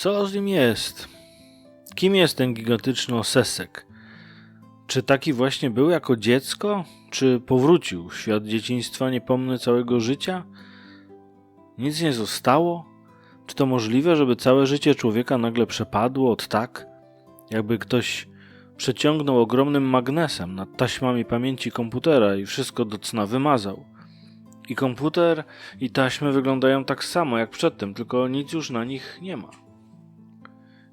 Co z nim jest? Kim jest ten gigantyczny osesek? Czy taki właśnie był jako dziecko? Czy powrócił w świat dzieciństwa niepomny całego życia? Nic nie zostało? Czy to możliwe, żeby całe życie człowieka nagle przepadło od tak, jakby ktoś przeciągnął ogromnym magnesem nad taśmami pamięci komputera i wszystko do cna wymazał? I komputer, i taśmy wyglądają tak samo jak przedtem, tylko nic już na nich nie ma.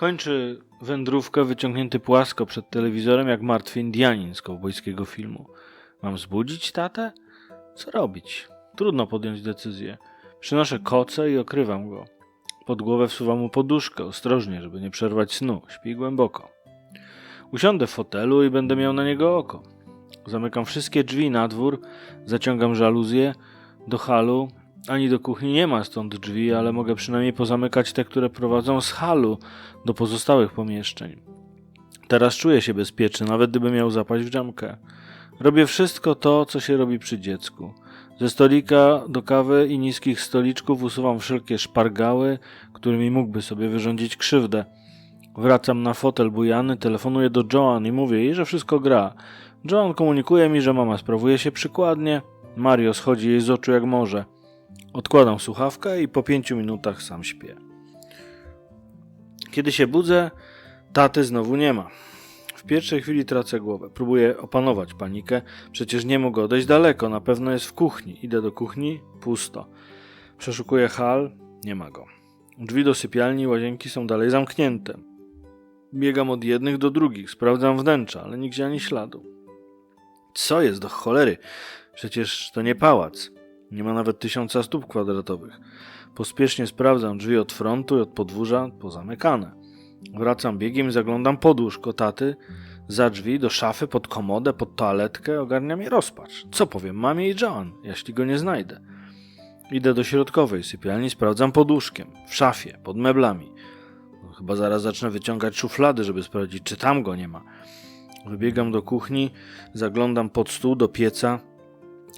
Kończy wędrówkę wyciągnięty płasko przed telewizorem jak martwy Indianin z kowbojskiego filmu. Mam zbudzić tatę? Co robić? Trudno podjąć decyzję. Przynoszę koce i okrywam go. Pod głowę wsuwam mu poduszkę, ostrożnie, żeby nie przerwać snu. Śpi głęboko. Usiądę w fotelu i będę miał na niego oko. Zamykam wszystkie drzwi na dwór, zaciągam żaluzję. Do halu ani do kuchni nie ma stąd drzwi, ale mogę przynajmniej pozamykać te, które prowadzą z halu do pozostałych pomieszczeń. Teraz czuję się bezpieczny, nawet gdyby miał zapaść w dżamkę. Robię wszystko to, co się robi przy dziecku. Ze stolika do kawy i niskich stoliczków usuwam wszelkie szpargały, którymi mógłby sobie wyrządzić krzywdę. Wracam na fotel bujany, telefonuję do Joan i mówię jej, że wszystko gra. Joan komunikuje mi, że mama sprawuje się przykładnie. Mario schodzi jej z oczu jak morze. Odkładam słuchawkę i po pięciu minutach sam śpię. Kiedy się budzę, taty znowu nie ma. W pierwszej chwili tracę głowę. Próbuję opanować panikę. Przecież nie mogę odejść daleko. Na pewno jest w kuchni. Idę do kuchni. Pusto. Przeszukuję hal. Nie ma go. Drzwi do sypialni i łazienki są dalej zamknięte. Biegam od jednych do drugich. Sprawdzam wnętrza, ale nigdzie ani śladu. Co jest do cholery? Przecież to nie pałac. Nie ma nawet tysiąca stóp kwadratowych. Pospiesznie sprawdzam drzwi od frontu i od podwórza pozamykane. Wracam biegiem i zaglądam pod łóżko taty, za drzwi, do szafy, pod komodę, pod toaletkę. Ogarnia mnie rozpacz. Co powiem mamie i Joan, jeśli go nie znajdę? Idę do środkowej sypialni, sprawdzam pod łóżkiem, w szafie, pod meblami. No, chyba zaraz zacznę wyciągać szuflady, żeby sprawdzić, czy tam go nie ma. Wybiegam do kuchni, zaglądam pod stół, do pieca.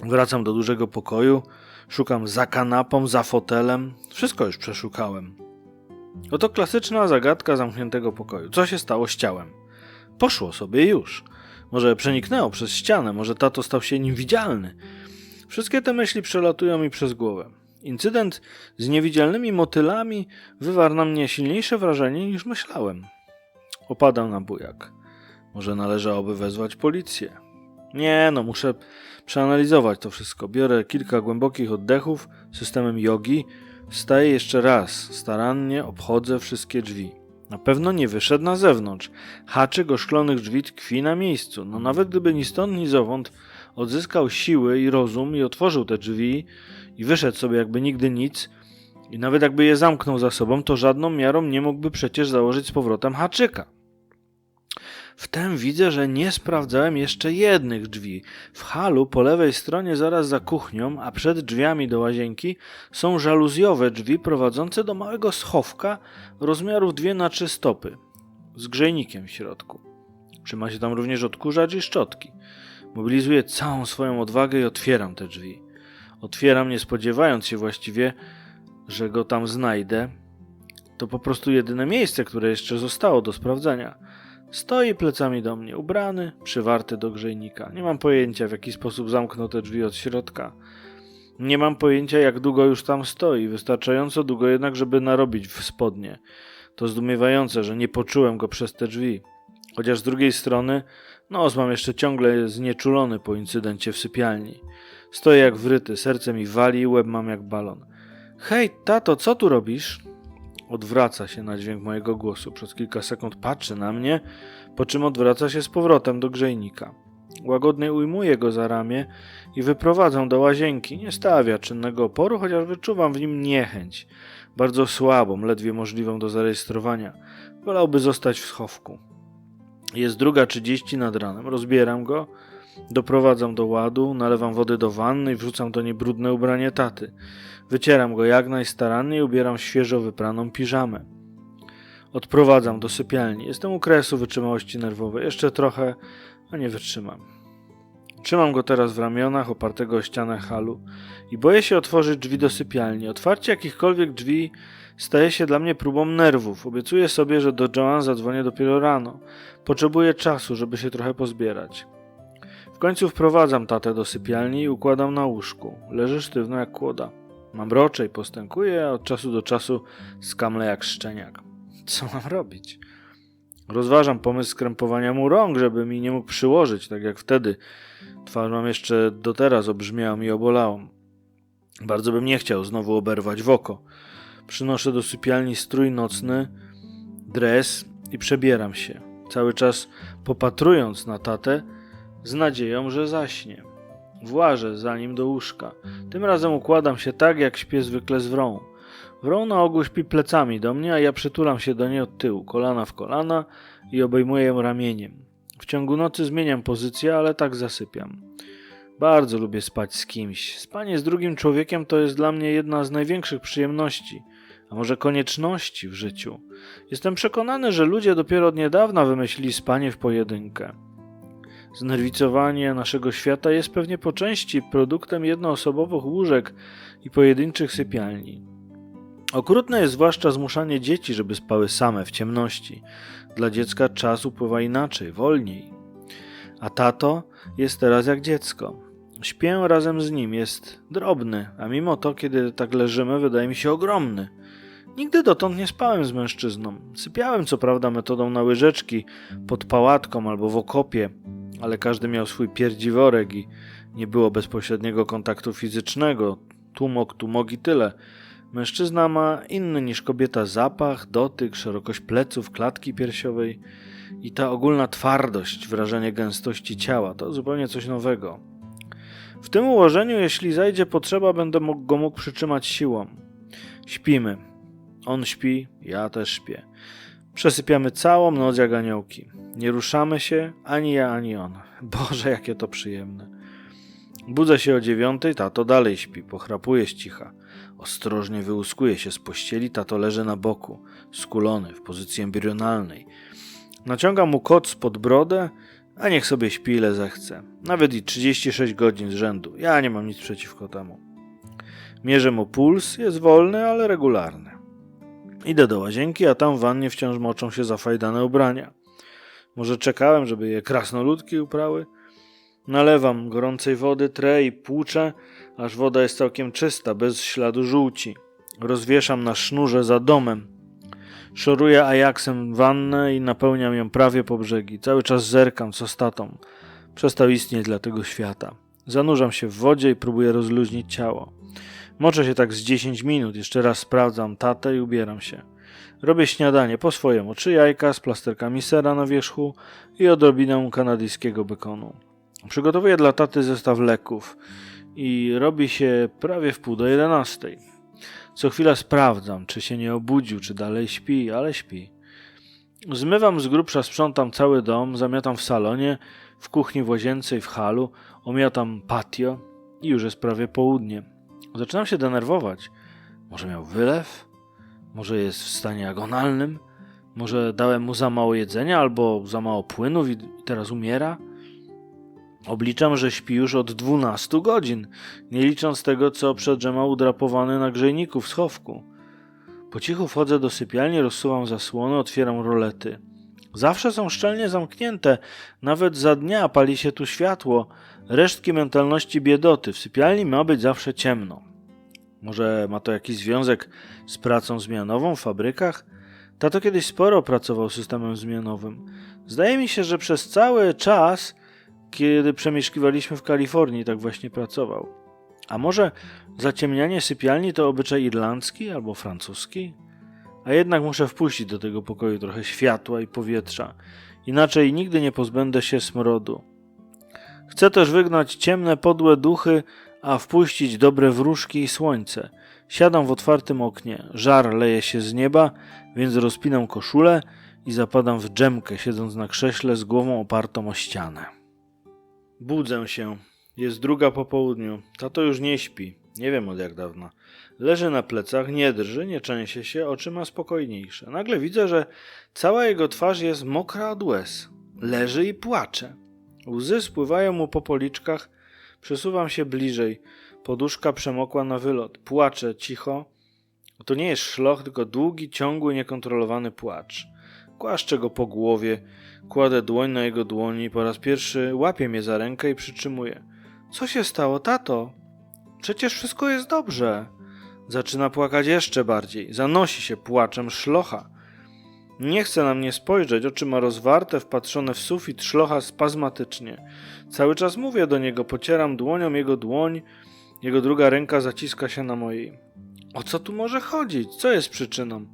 Wracam do dużego pokoju, szukam za kanapą, za fotelem. Wszystko już przeszukałem. Oto klasyczna zagadka zamkniętego pokoju. Co się stało z ciałem? Poszło sobie już. Może przeniknęło przez ścianę, może tato stał się niewidzialny. Wszystkie te myśli przelatują mi przez głowę. Incydent z niewidzialnymi motylami wywarł na mnie silniejsze wrażenie niż myślałem. Opadam na bujak. Może należałoby wezwać policję. Nie, no muszę przeanalizować to wszystko. Biorę kilka głębokich oddechów systemem jogi. Wstaję jeszcze raz. Starannie obchodzę wszystkie drzwi. Na pewno nie wyszedł na zewnątrz. Haczyk oszklonych drzwi tkwi na miejscu. No nawet gdyby ni stąd, ni zowąd odzyskał siły i rozum i otworzył te drzwi i wyszedł sobie jakby nigdy nic i nawet jakby je zamknął za sobą, to żadną miarą nie mógłby przecież założyć z powrotem haczyka. Wtem widzę, że nie sprawdzałem jeszcze jednych drzwi. W halu po lewej stronie, zaraz za kuchnią, a przed drzwiami do łazienki, są żaluzjowe drzwi prowadzące do małego schowka rozmiarów 2 na 3 stopy, z grzejnikiem w środku. Trzyma się tam również odkurzacz i szczotki. Mobilizuję całą swoją odwagę i otwieram te drzwi. Otwieram, nie spodziewając się właściwie, że go tam znajdę. To po prostu jedyne miejsce, które jeszcze zostało do sprawdzenia. Stoi plecami do mnie, ubrany, przywarty do grzejnika. Nie mam pojęcia, w jaki sposób zamknął te drzwi od środka. Nie mam pojęcia, jak długo już tam stoi, wystarczająco długo jednak, żeby narobić w spodnie. To zdumiewające, że nie poczułem go przez te drzwi. Chociaż z drugiej strony, nos mam jeszcze ciągle znieczulony po incydencie w sypialni. Stoję jak wryty, serce mi wali, łeb mam jak balon. Hej, tato, co tu robisz? Odwraca się na dźwięk mojego głosu. Przez kilka sekund patrzy na mnie, po czym odwraca się z powrotem do grzejnika. Łagodnie ujmuję go za ramię i wyprowadzam do łazienki. Nie stawia czynnego oporu, chociaż wyczuwam w nim niechęć. Bardzo słabą, ledwie możliwą do zarejestrowania. Wolałby zostać w schowku. Jest druga trzydzieści nad ranem. Rozbieram go, doprowadzam do ładu, nalewam wody do wanny i wrzucam do niej brudne ubranie taty. Wycieram go jak najstaranniej i ubieram świeżo wypraną piżamę. Odprowadzam do sypialni. Jestem u kresu wytrzymałości nerwowej. Jeszcze trochę, a nie wytrzymam. Trzymam go teraz w ramionach, opartego o ścianę halu i boję się otworzyć drzwi do sypialni. Otwarcie jakichkolwiek drzwi staje się dla mnie próbą nerwów. Obiecuję sobie, że do Joan zadzwonię dopiero rano. Potrzebuję czasu, żeby się trochę pozbierać. Końcu wprowadzam tatę do sypialni i układam na łóżku. Leży sztywno jak kłoda. Mam rocze i postękuję, a od czasu do czasu skamlę jak szczeniak. Co mam robić? Rozważam pomysł skrępowania mu rąk, żeby mi nie mógł przyłożyć, tak jak wtedy. Twarz mam jeszcze do teraz obrzmiałą i obolałą. Bardzo bym nie chciał znowu oberwać w oko. Przynoszę do sypialni strój nocny, dres i przebieram się. Cały czas popatrując na tatę z nadzieją, że zaśnie. Włażę za nim do łóżka. Tym razem układam się tak, jak śpię zwykle z wrą. Wrą na ogół śpi plecami do mnie, a ja przytulam się do niej od tyłu, kolana w kolana i obejmuję ją ramieniem. W ciągu nocy zmieniam pozycję, ale tak zasypiam. Bardzo lubię spać z kimś. Spanie z drugim człowiekiem to jest dla mnie jedna z największych przyjemności, a może konieczności w życiu. Jestem przekonany, że ludzie dopiero od niedawna wymyślili spanie w pojedynkę. Znerwicowanie naszego świata jest pewnie po części produktem jednoosobowych łóżek i pojedynczych sypialni. Okrutne jest zwłaszcza zmuszanie dzieci, żeby spały same w ciemności. Dla dziecka czas upływa inaczej, wolniej. A tato jest teraz jak dziecko. Śpię razem z nim, jest drobny, a mimo to, kiedy tak leżymy, wydaje mi się ogromny. Nigdy dotąd nie spałem z mężczyzną. Sypiałem co prawda metodą na łyżeczki, pod pałatką albo w okopie, ale każdy miał swój pierdziworek i nie było bezpośredniego kontaktu fizycznego. Tumok, tumok i tyle. Mężczyzna ma inny niż kobieta zapach, dotyk, szerokość pleców, klatki piersiowej i ta ogólna twardość, wrażenie gęstości ciała to zupełnie coś nowego. W tym ułożeniu, jeśli zajdzie potrzeba, będę go mógł przytrzymać siłą. Śpimy. On śpi, ja też śpię. Przesypiamy całą noc jak aniołki. Nie ruszamy się, ani ja, ani on. Boże, jakie to przyjemne. Budzę się o dziewiątej, tato dalej śpi, pochrapuje z cicha. Ostrożnie wyłuskuje się z pościeli, tato leży na boku, skulony, w pozycji embrionalnej. Naciągam mu kot spod brodę, a niech sobie śpi ile zechce. Nawet i 36 godzin z rzędu. Ja nie mam nic przeciwko temu. Mierzę mu puls, jest wolny, ale regularny. Idę do łazienki, a tam w wannie wciąż moczą się zafajdane ubrania. Może czekałem, żeby je krasnoludki uprały? Nalewam gorącej wody, trę i płuczę, aż woda jest całkiem czysta, bez śladu żółci. Rozwieszam na sznurze za domem. Szoruję ajaksem wannę i napełniam ją prawie po brzegi. Cały czas zerkam, co z tatą. Przestał istnieć dla tego świata. Zanurzam się w wodzie i próbuję rozluźnić ciało. Moczę się tak z 10 minut, jeszcze raz sprawdzam tatę i ubieram się. Robię śniadanie po swojemu, trzy jajka z plasterkami sera na wierzchu i odrobinę kanadyjskiego bekonu. Przygotowuję dla taty zestaw leków i robi się prawie w pół do jedenastej. Co chwila sprawdzam, czy się nie obudził, czy dalej śpi, ale śpi. Zmywam z grubsza, sprzątam cały dom, zamiatam w salonie, w kuchni, w łazience i w halu, omiatam patio i już jest prawie południe. Zaczynam się denerwować. Może miał wylew? Może jest w stanie agonalnym? Może dałem mu za mało jedzenia albo za mało płynów i teraz umiera? Obliczam, że śpi już od 12 godzin, nie licząc tego, co przedrzema udrapowany na grzejniku w schowku. Po cichu wchodzę do sypialni, rozsuwam zasłony, otwieram rolety. Zawsze są szczelnie zamknięte, nawet za dnia pali się tu światło, resztki mentalności biedoty. W sypialni ma być zawsze ciemno. Może ma to jakiś związek z pracą zmianową w fabrykach? Tato kiedyś sporo pracował systemem zmianowym. Zdaje mi się, że przez cały czas kiedy przemieszkiwaliśmy w Kalifornii, tak właśnie pracował. A może zaciemnianie sypialni to obyczaj irlandzki albo francuski? A jednak muszę wpuścić do tego pokoju trochę światła i powietrza, inaczej nigdy nie pozbędę się smrodu. Chcę też wygnać ciemne, podłe duchy, a wpuścić dobre wróżki i słońce. Siadam w otwartym oknie, żar leje się z nieba, więc rozpinam koszulę i zapadam w dżemkę, siedząc na krześle z głową opartą o ścianę. Budzę się. Jest druga po południu. Tato już nie śpi. Nie wiem od jak dawna. Leży na plecach, nie drży, nie trzęsie się, oczy ma spokojniejsze. Nagle widzę, że cała jego twarz jest mokra od łez. Leży i płacze. Łzy spływają mu po policzkach, przesuwam się bliżej. Poduszka przemokła na wylot. Płaczę cicho. To nie jest szloch, tylko długi, ciągły, niekontrolowany płacz. Głaszczę go po głowie, kładę dłoń na jego dłoni, po raz pierwszy łapie mnie za rękę i przytrzymuje. Co się stało, tato? Przecież wszystko jest dobrze. Zaczyna płakać jeszcze bardziej. Zanosi się płaczem szlocha. Nie chce na mnie spojrzeć, oczy ma rozwarte, wpatrzone w sufit, szlocha spazmatycznie. Cały czas mówię do niego, pocieram dłonią jego dłoń, jego druga ręka zaciska się na mojej. O co tu może chodzić? Co jest przyczyną?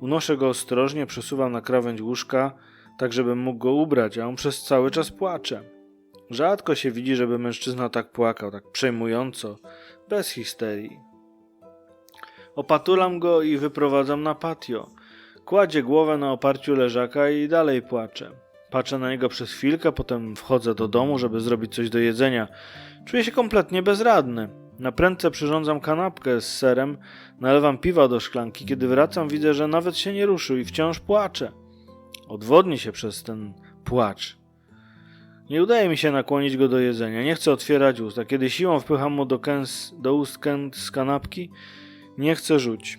Unoszę go ostrożnie, przesuwam na krawędź łóżka, tak żebym mógł go ubrać, a on przez cały czas płacze. Rzadko się widzi, żeby mężczyzna tak płakał, tak przejmująco, bez histerii. Opatulam go i wyprowadzam na patio. Kładzie głowę na oparciu leżaka i dalej płacze. Patrzę na niego przez chwilkę, potem wchodzę do domu, żeby zrobić coś do jedzenia. Czuję się kompletnie bezradny. Na prędce przyrządzam kanapkę z serem, nalewam piwa do szklanki. Kiedy wracam, widzę, że nawet się nie ruszył i wciąż płacze. Odwodni się przez ten płacz. Nie udaje mi się nakłonić go do jedzenia. Nie chcę otwierać ust, a kiedy siłą wpycham mu do, kęs, do ust kęs z kanapki, nie chce rzuć.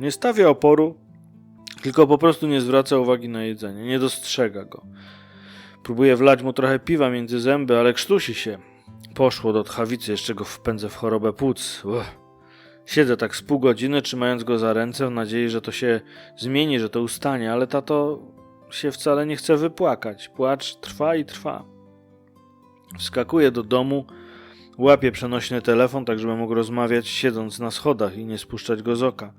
Nie stawia oporu, tylko po prostu nie zwraca uwagi na jedzenie, nie dostrzega go. Próbuję wlać mu trochę piwa między zęby, ale krztusi się. Poszło do tchawicy, jeszcze go wpędzę w chorobę płuc. Uch. Siedzę tak z pół godziny, trzymając go za ręce, w nadziei, że to się zmieni, że to ustanie, ale tato się wcale nie chce wypłakać. Płacz trwa i trwa. Wskakuję do domu, łapię przenośny telefon, tak żeby mógł rozmawiać siedząc na schodach i nie spuszczać go z oka.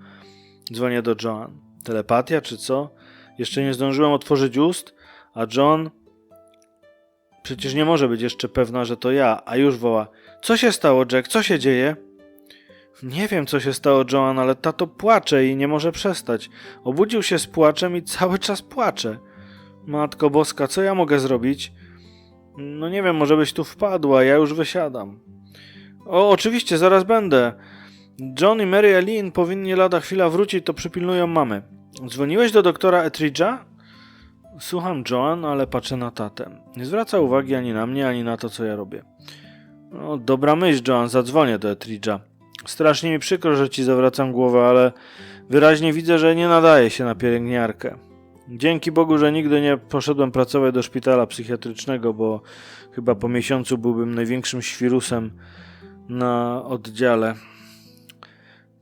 Dzwonię do Joan. Telepatia czy co? Jeszcze nie zdążyłem otworzyć ust, a John przecież nie może być jeszcze pewna, że to ja, a już woła: Co się stało, Jack? Co się dzieje? Nie wiem, co się stało, Joan, ale tato płacze i nie może przestać. Obudził się z płaczem i cały czas płacze. Matko Boska, co ja mogę zrobić? No nie wiem, może byś tu wpadła, ja już wysiadam. O, oczywiście, zaraz będę. John i Mary Eileen powinni lada chwila wrócić, to przypilnują mamy. Dzwoniłeś do doktora Etridge'a? Słucham Joan, ale patrzę na tatę. Nie zwraca uwagi ani na mnie, ani na to, co ja robię. No, dobra myśl, Joan, zadzwonię do Etridge'a. Strasznie mi przykro, że ci zawracam głowę, ale wyraźnie widzę, że nie nadaje się na pielęgniarkę. Dzięki Bogu, że nigdy nie poszedłem pracować do szpitala psychiatrycznego, bo chyba po miesiącu byłbym największym świrusem na oddziale.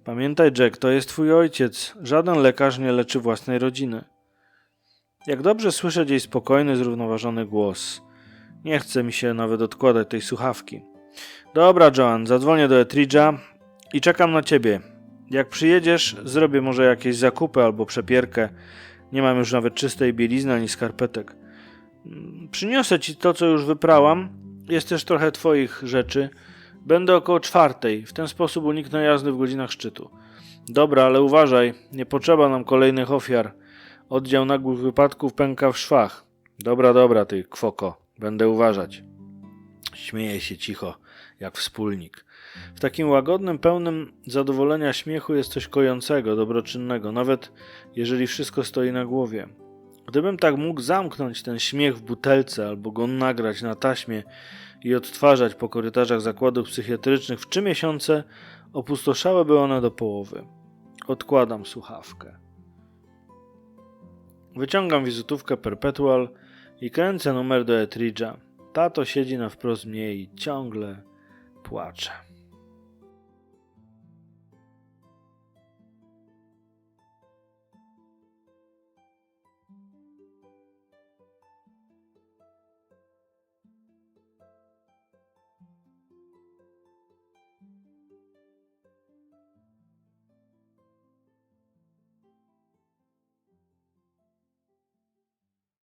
Pamiętaj, Jack, to jest twój ojciec. Żaden lekarz nie leczy własnej rodziny. Jak dobrze słyszeć jej spokojny, zrównoważony głos. Nie chce mi się nawet odkładać tej słuchawki. Dobra, Joan, zadzwonię do Etridge'a i czekam na ciebie. Jak przyjedziesz, zrobię może jakieś zakupy albo przepierkę. Nie mam już nawet czystej bielizny ani skarpetek. Przyniosę ci to, co już wyprałam. Jest też trochę twoich rzeczy. Będę około czwartej. W ten sposób uniknę jazdy w godzinach szczytu. Dobra, ale uważaj. Nie potrzeba nam kolejnych ofiar. Oddział nagłych wypadków pęka w szwach. Dobra, dobra, ty kwoko. Będę uważać. Śmieje się cicho, jak wspólnik. W takim łagodnym, pełnym zadowolenia śmiechu jest coś kojącego, dobroczynnego, nawet jeżeli wszystko stoi na głowie. Gdybym tak mógł zamknąć ten śmiech w butelce albo go nagrać na taśmie i odtwarzać po korytarzach zakładów psychiatrycznych w trzy miesiące, opustoszałyby one do połowy. Odkładam słuchawkę. Wyciągam wizytówkę Perpetual i kręcę numer do Etridge'a. Tato siedzi na wprost mnie i ciągle płacze.